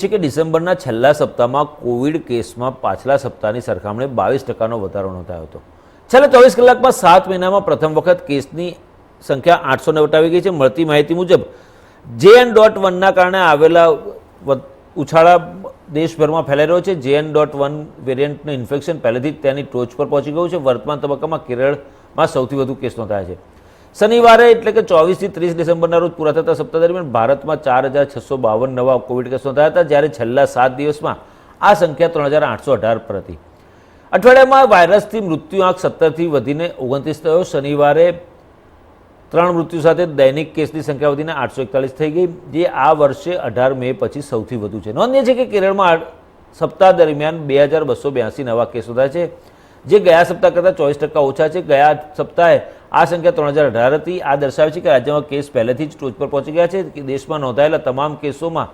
છે કે ડિસેમ્બરના છેલ્લા સપ્તાહમાં કોવિડ કેસમાં પાછલા સપ્તાહની સરખામણી બાવીસ ટકાનો વધારો નોંધાયો હતો. છેલ્લા ચોવીસ કલાકમાં સાત મહિનામાં પ્રથમ વખત કેસની સંખ્યા આઠસોને વટાવી ગઈ છે. મળતી માહિતી મુજબ, જે એન ડોટ વનના કારણે આવેલા ઉછાળા દેશભરમાં ફેલાઈ રહ્યો છે. જે એન ડોટ વન વેરિયન્ટનું ઇન્ફેક્શન પહેલેથી જ તેની ટોચ પર પહોંચી ગયું છે. વર્તમાન તબક્કામાં કેરળમાં સૌથી વધુ કેસ નોંધાયા છે. શનિવારે એટલે કે ચોવીસથી ત્રીસ ડિસેમ્બરના રોજ પૂરા થતા સપ્તાહ દરમિયાન ભારતમાં ચાર હજાર છસો બાવન નવા કોવિડ કેસ નોંધાયા હતા, જ્યારે છેલ્લા સાત દિવસમાં આ સંખ્યા ત્રણ હજાર આઠસો અઢાર પર હતી. અઠવાડિયામાં વાયરસથી મૃત્યુઆંક સત્તરથી વધીને ઓગણત્રીસ થયો. શનિવારે ત્રણ મૃત્યુ સાથે દૈનિક કેસની સંખ્યા વધીને આઠસો એકતાલીસ થઈ ગઈ, જે આ વર્ષે અઢાર મે પછી સૌથી વધુ છે. નોંધનીય છે કે કેરળમાં સપ્તાહ દરમિયાન બે હજાર બસો બ્યાસી નવા કેસ નોંધાયા છે. જે ગયા સપ્તાહ કરતાં ચોવીસ ટકા ઓછા છે. ગયા સપ્તાહે આ સંખ્યા ત્રણ હજાર અઢાર હતી. આ દર્શાવે છે કે રાજ્યમાં કેસ પહેલેથી જ ટોચ પર પહોંચી ગયા છે કે દેશમાં નોંધાયેલા તમામ કેસોમાં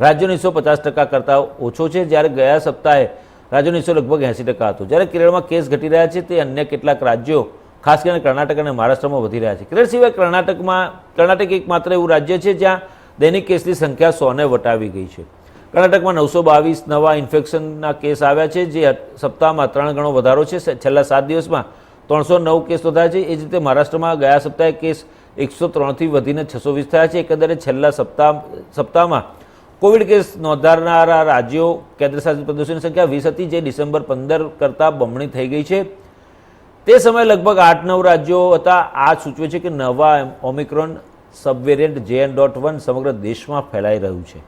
રાજ્યનો હિસ્સો પચાસ ટકા કરતાં ઓછો છે. જ્યારે ગયા સપ્તાહે રાજ્યનો હિસ્સો લગભગ એંસી ટકા હતો. જ્યારે કેરળમાં કેસ ઘટી રહ્યા છે તે અન્ય કેટલાક રાજ્યો, ખાસ કરીને કર્ણાટક અને મહારાષ્ટ્રમાં વધી રહ્યા છે. કેરળ સિવાય કર્ણાટકમાં, કર્ણાટક એકમાત્ર એવું રાજ્ય છે જ્યાં દૈનિક કેસની સંખ્યા સોને વટાવી ગઈ છે. કર્ણાટકમાં નવસો બાવીસ નવા ઇન્ફેક્શનના કેસ આવ્યા છે, જે સપ્તાહમાં ત્રણ ગણો વધારો છે. છેલ્લા સાત દિવસમાં ત્રણસો નવ કેસ નોંધાયા છે. એ જ રીતે મહારાષ્ટ્રમાં ગયા સપ્તાહે કેસ એકસો ત્રણથી વધીને છસો વીસ થયા છે. એકંદરે છેલ્લા સપ્તાહ, સપ્તાહમાં કોવિડ કેસ નોંધાનારા રાજ્યો કેન્દ્રશાસિત પ્રદેશોની સંખ્યા વીસ હતી, જે ડિસેમ્બર પંદર કરતાં બમણી થઈ ગઈ છે. તે સમયે લગભગ આઠ નવ રાજ્યો હતા. આ સૂચવે છે કે નવા Omicron subvariant JN dot one સમગ્ર દેશમાં ફેલાઈ રહ્યું છે.